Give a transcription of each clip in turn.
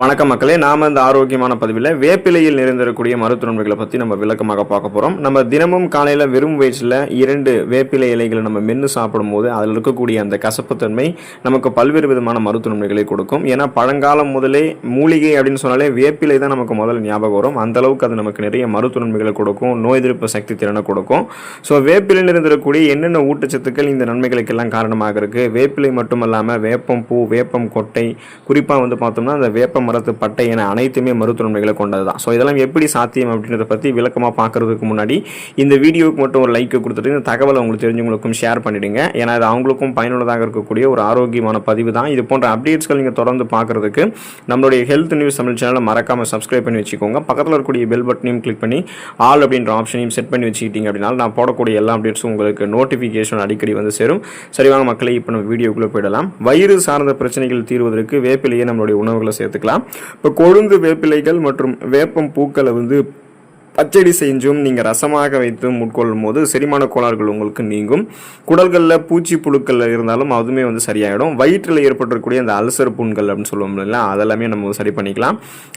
வணக்கம் மக்களே நாம இந்த ஆரோக்கியமான பதிவில் வேப்பிலையில் நிறைந்திருக்கக்கூடிய மருத்துவன்மைகளை பற்றி நம்ம விளக்கமாக பார்க்க போகிறோம் நம்ம தினமும் காலையில் வெறும் வயிற்றில் இரண்டு வேப்பிலை இலைகளை நம்ம மென்று சாப்பிடும்போது அதில் இருக்கக்கூடிய அந்த கசப்புத்தன்மை நமக்கு பல்வேறு விதமான மருத்துவன்மைகளை கொடுக்கும். ஏன்னா பழங்காலம் முதலே மூலிகை அப்படின்னு சொன்னாலே வேப்பிலை தான் நமக்கு முதல்ல ஞாபகம் வரும். அந்த அளவுக்கு அது நமக்கு நிறைய மருத்துவன்மைகளை கொடுக்கும் நோய் எதிர்ப்பு சக்தி திறனை கொடுக்கும். ஸோ வேப்பிலை நிறைந்திருக்கக்கூடிய என்னென்ன ஊட்டச்சத்துக்கள் இந்த நன்மைகளுக்கெல்லாம் காரணமாக இருக்குது வேப்பிலை மட்டுமல்லாமல் வேப்பம் பூ வேப்பம் கொட்டை குறிப்பாக வந்து பார்த்தோம்னா அந்த வேப்பம் மரத்து பட்டை என அனைத்துமே மருத்துவன்மைகளை கொண்டது தான் ஸோ இதெல்லாம் எப்படி சாத்தியம் அப்படின்றத பற்றி விளக்கமாக பார்க்கறதுக்கு முன்னாடி இந்த வீடியோவுக்கு மட்டும் ஒரு லைக்கை கொடுத்துட்டு இந்த தகவலை உங்களுக்கு தெரிஞ்சவங்களுக்கும் ஷேர் பண்ணிவிடுங்க ஏன்னா இது அவங்களுக்கும் பயனுள்ளதாக இருக்கக்கூடிய ஒரு ஆரோக்கியமான பதிவு தான் இது போன்ற அப்டேட்ஸ்கள் நீங்கள் தொடர்ந்து பார்க்குறதுக்கு நம்மளுடைய ஹெல்த் நியூஸ் தமிழ் சேனலை மறக்காமல் சப்ஸ்கிரைப் பண்ணி வச்சுக்கோங்க. பக்கத்தில் இருக்கக்கூடிய பெல் பட்டனையும் கிளிக் பண்ணி ஆல் அப்படின்ற ஆப்ஷனையும் செட் பண்ணி வச்சுக்கிட்டீங்க அப்படின்னா நான் போடக்கூடிய எல்லா அப்டேட்ஸும் உங்களுக்கு நோட்டிஃபிகேஷன் அடிக்கடி வந்து சேரும். சரிவாங்க மக்களை இப்போ நம்ம வீடியோக்குள்ளே போயிடலாம். வயிறு சார்ந்த பிரச்சனைகள் தீர்வதற்கு வேப்பிலேயே நம்மளுடைய உணவுகளை சேர்த்துக்கலாம். இப்போ கொழுந்து வேப்பிலைகள் மற்றும் வேப்பம் பூக்களை வந்து பச்சடி செஞ்சும் நீங்கள் ரசமாக வைத்து உட்கொள்ளும் போது செரிமான கோளாறுகள் உங்களுக்கு நீங்கும். குடல்களில் பூச்சி புழுக்கள் இருந்தாலும் அதுவுமே வந்து சரியாயிடும். வயிற்றில் ஏற்பட்டிருக்கக்கூடிய அந்த அல்சர் புண்கள் அப்படின்னு சொல்லுவோம் இல்லையா அதெல்லாமே நம்ம சரி பண்ணிக்கலாம்.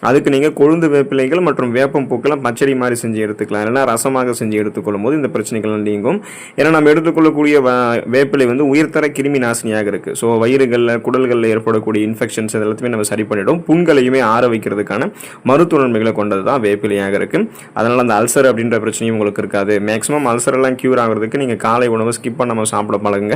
அதுக்கு நீங்கள் கொழுந்து வேப்பிலைகள் மற்றும் வேப்பம் பூக்களை பச்சடி மாதிரி செஞ்சு எடுத்துக்கலாம். இல்லைன்னா ரசமாக செஞ்சு எடுத்துக்கொள்ளும் போது இந்த பிரச்சனைகள் நீங்கும். ஏன்னா நம்ம எடுத்துக்கொள்ளக்கூடிய வேப்பிலை வந்து உயர்தர கிருமி நாசினியாக இருக்குது ஸோ வயிறுகளில் குடல்களில் ஏற்படக்கூடிய இன்ஃபெக்ஷன்ஸ் எல்லாத்தையுமே நம்ம சரி பண்ணிடும். புண்களையுமே ஆற வைக்கிறதுக்கான மருத்துவ நன்மைகளை கொண்டது தான் வேப்பிலையாக இருக்குது அதனால் அந்த அல்சர் அப்படின்ற பிரச்சனையும் உங்களுக்கு இருக்காது. மேக்ஸிமம் அல்சர் எல்லாம் க்யூர் ஆகிறதுக்கு நீங்கள் காலை உணவு ஸ்கிப் பண்ணாமல் சாப்பிட பழகுங்க.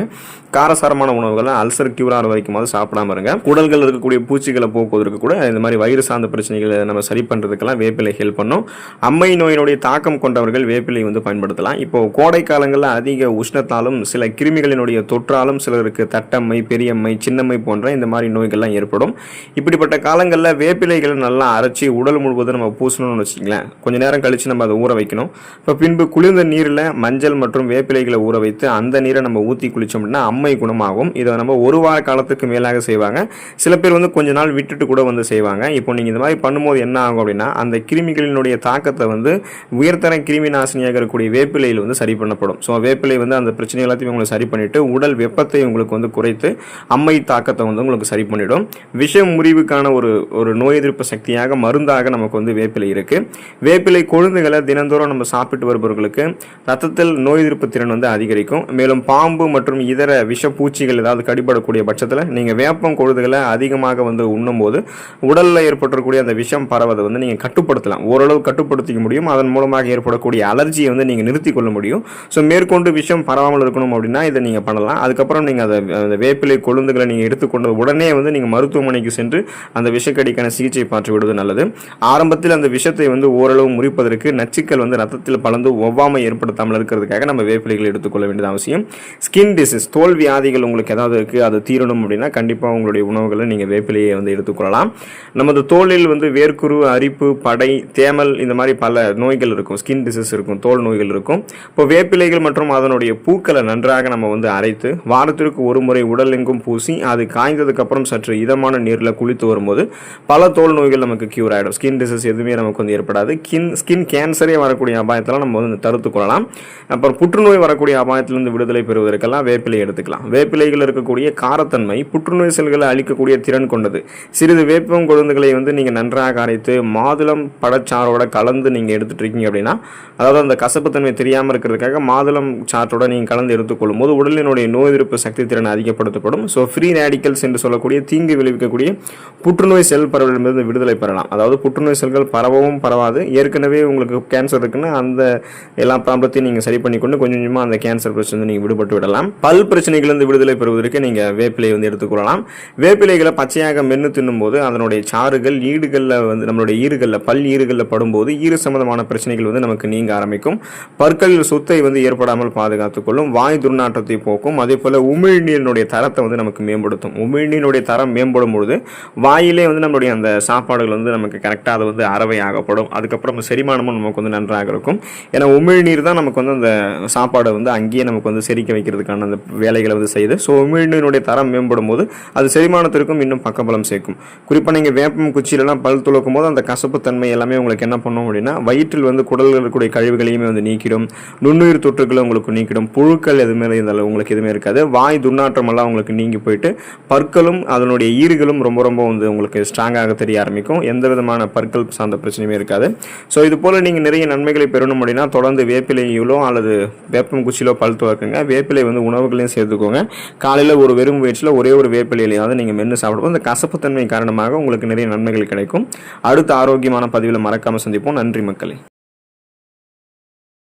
காரசாரமான உணவுகளை அல்சர் க்யூர் ஆகிற வரைக்கும் சாப்பிடாம இருங்க. குடல்கள் இருக்கக்கூடிய பூச்சிகளை போக்குவதற்கு கூட இந்த மாதிரி வயிறு சார்ந்த பிரச்சனைகளை நம்ம சரி பண்ணுறதுக்கெல்லாம் வேப்பிலை ஹெல்ப் பண்ணும். அம்மை நோயினுடைய தாக்கம் கொண்டவர்கள் வேப்பிலை வந்து பயன்படுத்தலாம். இப்போ கோடை காலங்களில் அதிக உஷ்ணத்தாலும் சில கிருமிகளினுடைய தொற்றாலும் சிலருக்கு தட்டம்மை பெரியம்மை சின்னம்மை போன்ற இந்த மாதிரி நோய்கள்லாம் ஏற்படும். இப்படிப்பட்ட காலங்களில் வேப்பிலைகளை நல்லா அரைச்சி உடல் முழுவதும் நம்ம பூசணும்னு வச்சுக்கலாம் கொஞ்ச நேரம் கழிச்சு நம்ம அதை ஊற வைக்கணும். இப்போ பின்பு குளிர்ந்த நீரில் மஞ்சள் மற்றும் வேப்பிலைகளை ஊற வைத்து அந்த நீரை நம்ம ஊற்றி குளித்தோம் அப்படின்னா அம்மை குணமாகும். இதை நம்ம ஒரு வார காலத்துக்கு மேலாக செய்வாங்க. சில பேர் வந்து கொஞ்ச நாள் விட்டுட்டு கூட வந்து செய்வாங்க. இப்போ நீங்கள் இந்த மாதிரி பண்ணும்போது என்ன ஆகும் அப்படின்னா அந்த கிருமிகளினுடைய தாக்கத்தை வந்து உயர்தர கிருமி நாசினியாக இருக்கக்கூடிய வேப்பிலையில் வந்து சரி பண்ணப்படும். ஸோ வேப்பிலை வந்து அந்த பிரச்சனை எல்லாத்தையும் உங்களுக்கு சரி பண்ணிட்டு உடல் வெப்பத்தை உங்களுக்கு வந்து குறைத்து அம்மை தாக்கத்தை வந்து உங்களுக்கு சரி பண்ணிடும். விஷ முறிவுக்கான ஒரு ஒரு நோய் எதிர்ப்பு சக்தியாக மருந்தாக நமக்கு வந்து வேப்பிலை இருக்கு. வேப்பிலை மருந்துகளை தினந்தோறும் நம்ம சாப்பிட்டு வருபவர்களுக்கு ரத்தத்தில் நோய் எதிர்ப்பு திறன் வந்து அதிகரிக்கும். மேலும் பாம்பு மற்றும் இதர விஷப்பூச்சிகள் ஏதாவது கடிபடக்கூடிய பட்சத்தில் நீங்கள் வேப்பம் கொழுதுகளை அதிகமாக வந்து உண்ணும்போது உடலில் ஏற்பட்டிருக்கக்கூடிய அந்த விஷம் பரவதை வந்து நீங்கள் கட்டுப்படுத்தலாம். ஓரளவு கட்டுப்படுத்திக்க முடியும். அதன் மூலமாக ஏற்படக்கூடிய அலர்ஜியை வந்து நீங்கள் நிறுத்தி கொள்ள முடியும். ஸோ மேற்கொண்டு விஷம் பரவாமல் இருக்கணும் அப்படின்னா இதை நீங்கள் பண்ணலாம். அதுக்கப்புறம் நீங்கள் அதை அந்த வேப்பிலை கொழுந்துகளை நீங்கள் எடுத்துக்கொண்டு உடனே வந்து நீங்கள் மருத்துவமனைக்கு சென்று அந்த விஷக்கடிக்கான சிகிச்சை பார்த்து விடுவது நல்லது. ஆரம்பத்தில் அந்த விஷத்தை வந்து ஓரளவு முறிப்பதற்கு நச்சுக்கள் வந்து ரத்தத்தில் பலந்து ஒவ்வாமை ஏற்படுத்தாமல் இருக்கிறதுக்காக நம்ம வேப்பிலைகள் எடுத்துக்கொள்ள வேண்டியது அவசியம். ஸ்கின் டிசீஸ் தோல் வியாதிகள் உங்களுக்கு ஏதாவது இருக்குது அது தீரணும் அப்படின்னா கண்டிப்பாக உங்களுடைய உணவுகளை நீங்கள் வேப்பிலையை வந்து எடுத்துக்கொள்ளலாம். நமது தோலில் வந்து வேர்க்குரு அரிப்பு படை தேமல் இந்த மாதிரி பல நோய்கள் இருக்கும். ஸ்கின் டிசீஸ் இருக்கும் தோல் நோய்கள் இருக்கும். இப்போ வேப்பிலைகள் மற்றும் அதனுடைய பூக்களை நன்றாக நம்ம வந்து அரைத்து வாரத்திற்கு ஒரு முறை உடல் எங்கும் பூசி அது காய்ந்ததுக்கு அப்புறம் சற்று இதமான நீரில் குளித்து வரும்போது பல தோல் நோய்கள் நமக்கு கியூர் ஆகிடும் ஸ்கின் டிசீஸ் எதுவுமே நமக்கு வந்து ஏற்படாது. கின் ஸ்கின் கேன்சரே வரக்கூடிய அபாயத்தெல்லாம் நம்ம வந்து தடுத்து கொள்ளலாம். அப்புறம் புற்றுநோய் வரக்கூடிய அபாயத்திலிருந்து விடுதலை பெறுவதற்கெல்லாம் வேப்பிலை எடுத்துக்கலாம். வேப்பிலைகள் இருக்கக்கூடிய காரத்தன்மை புற்றுநோய் செல்களை அழிக்கக்கூடிய திறன் கொண்டது. சிறிது வேப்பம் கொழுந்துகளை வந்து நீங்கள் நன்றாக அரைத்து மாதுளம் பழச்சாரோட கலந்து நீங்கள் எடுத்துகிட்டு இருக்கீங்க அப்படின்னா அதாவது அந்த கசப்புத்தன்மை தெரியாமல் இருக்கிறதுக்காக மாதுளம் சாற்றோட நீங்கள் கலந்து எடுத்துக்கொள்ளும் போது உடலினுடைய நோய் எதிர்ப்பு சக்தி திறன் அதிகப்படுத்தப்படும். ஸோ ஃப்ரீ ரேடிக்கல்ஸ் என்று சொல்லக்கூடிய தீங்கு விளைவிக்கக்கூடிய புற்றுநோய் செல் பரவலிலிருந்து விடுதலை பெறலாம். அதாவது புற்றுநோய் செல்கள் பரவவும் பரவாது. ஏற்கனவே உங்களுக்கு கேன்சர் இருக்குன்னா அந்த எல்லா ப்ராப்ளத்தையும் நீங்கள் சரி பண்ணிக்கொண்டு கொஞ்சம் கொஞ்சமாக அந்த கேன்சர் பிரச்சனை நீங்கள் விடுபட்டு விடலாம். பல் பிரச்சனைகளிலிருந்து விடுதலை பெறுவதற்கு நீங்கள் வேப்பிலை வந்து எடுத்துக்கொள்ளலாம் வேப்பிலைகளை பச்சையாக மென்று தின்னும்போது அதனுடைய சாறுகள் ஈடுகளில் வந்து நம்மளுடைய ஈறுகளில் பல் ஈறுகளில் படும்போது ஈறு சம்பந்தமான பிரச்சனைகள் வந்து நமக்கு நீங்க ஆரம்பிக்கும். பற்களில் சொத்தை வந்து ஏற்படாமல் பாதுகாத்துக்கொள்ளும் வாய் துர்நாற்றத்தை போக்கும். அதே போல உமிழ்நீரினுடைய தரத்தை வந்து நமக்கு மேம்படுத்தும். உமிழ்நீருடைய தரம் மேம்படும் பொழுது வாயிலே வந்து நம்மளுடைய அந்த சாப்பாடுகள் வந்து நமக்கு கரெக்டாக அது வந்து அறவை ஆகப்படும் அதுக்கப்புறம் செரிமானம் செரிமானமும் நமக்கு வந்து நன்றாக இருக்கும். ஏன்னா உமிழ்நீர் தான் நமக்கு வந்து அந்த சாப்பாடை வந்து அங்கேயே நமக்கு வந்து செரிக்க வைக்கிறதுக்கான அந்த வேலைகளை வந்து செய்யுது. ஸோ உமிழ்நீருடைய தரம் மேம்படும் போது அது செரிமானத்திற்கும் இன்னும் பக்கபலம் சேர்க்கும். குறிப்பாக நீங்கள் வேப்பம் குச்சியிலலாம் பல் துளக்கும் போது அந்த கசப்பு தன்மை எல்லாமே உங்களுக்கு என்ன பண்ணும் அப்படின்னா வயிற்றில் வந்து குடல்கள் இருக்கக்கூடிய கழிவுகளையுமே வந்து நீக்கிடும். நுண்ணுயிர் தொற்றுகளை உங்களுக்கு நீக்கிடும். புழுக்கள் எதுவுமே இருந்தாலும் உங்களுக்கு எதுவுமே இருக்காது. வாய் துர்நாற்றம் எல்லாம் உங்களுக்கு நீங்கி போயிட்டு பற்களும் அதனுடைய ஈறுகளும் ரொம்ப ரொம்ப வந்து உங்களுக்கு ஸ்ட்ராங்காக தெரிய ஆரம்பிக்கும். எந்த விதமான பற்கள் சார்ந்த பிரச்சனையுமே இருக்காது. ஸோ இது போல் நீங்கள் நிறைய நன்மைகளை பெறணும் அப்படின்னா தொடர்ந்து வேப்பிலையிலோ அல்லது வேப்பம் குச்சியிலோ பல் துவக்குங்க வேப்பிலை வந்து உணவுகளையும் சேர்த்துக்கோங்க. காலையில் ஒரு வெறும் முயற்சியில் ஒரே ஒரு வேப்பிலையிலையாவது நீங்கள் மென்று சாப்பிடுவோம் அந்த கசப்புத்தன்மை காரணமாக உங்களுக்கு நிறைய நன்மைகள் கிடைக்கும். அடுத்த ஆரோக்கியமான பதிவில் மறக்காமல் சந்திப்போம். நன்றி மக்களே.